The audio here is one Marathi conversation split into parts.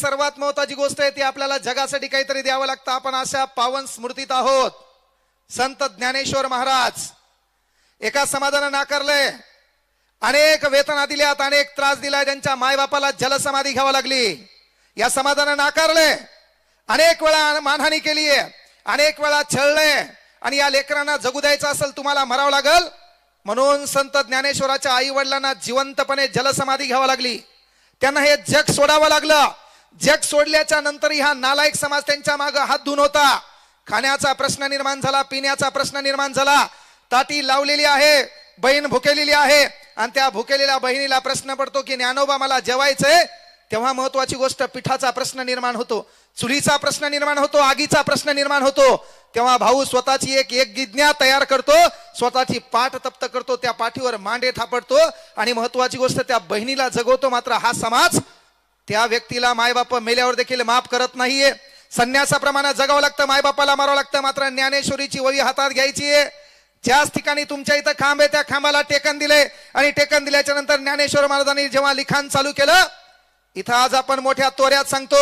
सर्वात महत्वाची गोष्ट आहे ती आपल्याला जगासाठी काहीतरी द्यावं लागतं. आपण अशा पावन स्मृतीत आहोत. संत ज्ञानेश्वर महाराज एका समाजानं नाकारलंय. अनेक वेतना दिल्यात अनेक त्रास दिलाय त्यांच्या मायबापाला जलसमाधी घ्यावी लागली. या समाजानं नाकारलंय. अनेक वेळा मानहानी केली आहे अनेक वेळा छळलंय. आणि या लेकरांना जगू द्यायचं असेल तुम्हाला मरावं लागल? म्हणून संत ज्ञानेश्वराच्या आई वडिलांना जिवंतपणे जलसमाधी घ्यावी लागली. त्यांना हे जग सोडावं लागलं. जग सोडल्याच्या नंतर हा नालायक समाज त्यांच्या मागे हात धुवून होता. खाण्याचा प्रश्न निर्माण झाला पिण्याचा प्रश्न निर्माण झाला. ताटी लावलेली आहे बहीण भुकेलेली आहे. आणि त्या भुकेलेल्या बहिणीला प्रश्न पडतो की ज्ञानोबा मला जेवायचंय? तेव्हा महत्वाची गोष्ट पिठाचा प्रश्न निर्माण होतो. चुलीचा प्रश्न निर्माण होतो आगीचा प्रश्न निर्माण होतो. तेव्हा भाऊ स्वतःची एक एक गिज्ञा तयार करतो स्वतःची पाठ तप्त करतो त्या पाठीवर मांडे थापडतो आणि महत्वाची गोष्ट त्या बहिणीला जगवतो. मात्र हा समाज त्या व्यक्तीला मायबाप मेल्यावर देखील माफ करत नाहीये. संन्यासाप्रमाणे जगावं लागतं मायबापाला मारावं लागतं. मात्र ज्ञानेश्वरीची वही हातात घ्यायची आहे. ज्याच ठिकाणी तुमच्या इथं खांब आहे त्या खांबाला टेकन दिले आणि टेकन दिल्याच्या नंतर ज्ञानेश्वर महाराजांनी जेव्हा लिखाण चालू केलं इथं आज आपण मोठ्या तोऱ्यात सांगतो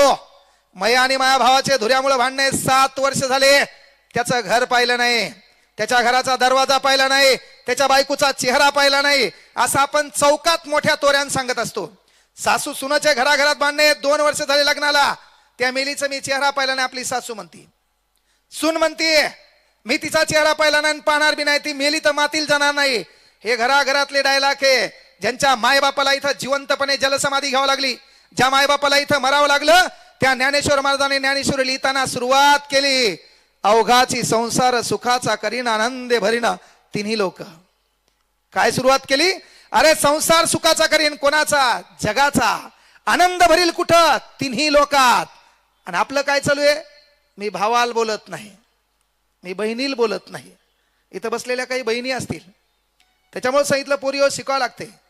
मया आणि माया भावाचे धुऱ्यामुळे भांडणे सात वर्ष झाले त्याचं घर पाहिलं नाही. त्याच्या घराचा दरवाजा पाहिला नाही. त्याच्या बायकोचा चेहरा पाहिला नाही. असं आपण चौकात मोठ्या तोऱ्यान सांगत असतो. सासू सुनाच्या घराघरात बांधणे दोन वर्ष झाले लग्नाला. त्या मेलीचा मी चेहरा पाहिला नाही आपली सासू म्हणती. सून म्हणतीये मी तिचा चेहरा पाहिला नाही पाहणार बी नाही. ती मेली तर मातील जाणार नाही. हे घराघरातले डायलॉग आहे. ज्यांच्या मायबापाला इथं जिवंतपणे जलसमाधी घ्यावं लागली ज्या मायबापाला इथं मरावं लागलं त्या ज्ञानेश्वर महाराजांनी ज्ञानेश्वर लिहिताना सुरुवात केली. अवघाची संसार सुखाचा करीन आनंदे भरीन तिन्ही लोक. काय सुरुवात केली? अरे संसार सुखाचा करीन कोणाचा? जगाचा. आनंद भरील कुठं? तिन्ही लोकात. आणि आपलं काय चालू आहे? मी भावाल बोलत नाही. मी बहिणील बोलत नाही. इथं बसलेल्या काही बहिणी असतील. त्याच्यामुळे सांगितलं पोरीवर हो, शिकावं लागते.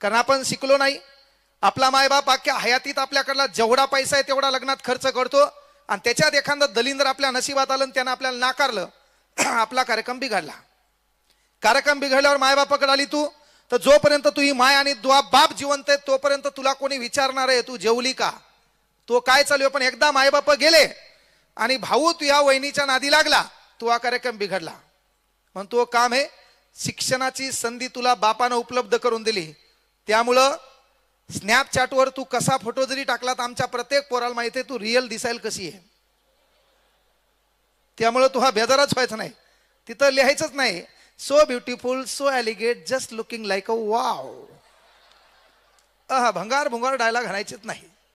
कारण आपण शिकलो नाही. आपला मायबाप अख्ख्या हयातीत आपल्याकडला जेवढा पैसा आहे तेवढा लग्नात खर्च करतो. आणि त्याच्यात एखादं दलिंदर आपल्या नशिबात आलं त्यानं आपल्याला नाकारलं. आपला कार्यक्रम बिघडला. कार्यक्रम बिघडल्यावर मायबापाकडे आली तू. तर जोपर्यंत तू ही माय आणि दुआ बाप जिवंत आहे तोपर्यंत तुला कोणी विचारणार आहे तू जेवली का? तो काय चालू आहे? पण एकदा मायबाप गेले आणि भाऊ तू या वहिनीच्या नादी लागला तू हा कार्यक्रम बिघडला. म्हणून तो काम आहे शिक्षणाची संधी तुला बापानं उपलब्ध करून दिली. त्यामुळं स्नॅपचॅटवर तू कसा फोटो जरी टाकला तर आमच्या प्रत्येक पोराला माहिती आहे तू रिअल दिसायला कशी आहे? त्यामुळं तू हा बेजारच व्हायचा नाही. तिथं लिहायचंच नाही. So beautiful so elegant just looking like a wow हा भंगार भुंगार डायला घालायचेच नाही.